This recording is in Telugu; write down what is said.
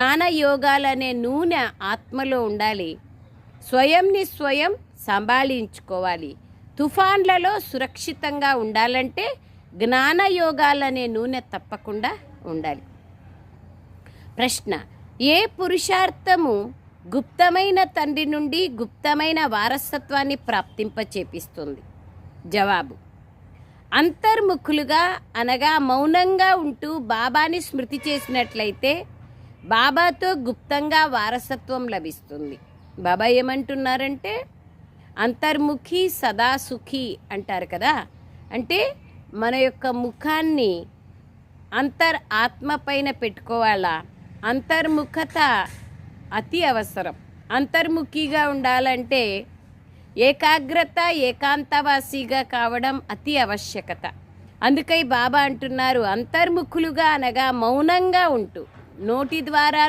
జ్ఞానయోగాలనే నూనె ఆత్మలో ఉండాలి. స్వయంని స్వయం సంభాళించుకోవాలి. తుఫాన్లలో సురక్షితంగా ఉండాలంటే జ్ఞానయోగాలనే నూనె తప్పకుండా ఉండాలి. ప్రశ్న ఏ పురుషార్థము గుప్తమైన తండ్రి నుండి గుప్తమైన వారసత్వాన్ని ప్రాప్తింపచేపిస్తుంది జవాబు అంతర్ముఖులుగా అనగా మౌనంగా ఉంటూ బాబాని స్మృతి చేసినట్లయితే బాబాతో గుప్తంగా వారసత్వం లభిస్తుంది. బాబా ఏమంటున్నారంటే అంతర్ముఖి సదా సుఖి అంటారు కదా. అంటే మన యొక్క ముఖాన్ని అంతర్ ఆత్మ పైన పెట్టుకోవాలా? అంతర్ముఖత అతి అవసరం. అంతర్ముఖిగా ఉండాలంటే ఏకాగ్రత ఏకాంతవాసిగా కావడం అతి ఆవశ్యకత. అందుకై బాబా అంటున్నారు అంతర్ముఖులుగా అనగా మౌనంగా ఉంటూ. નોટી દ્વારા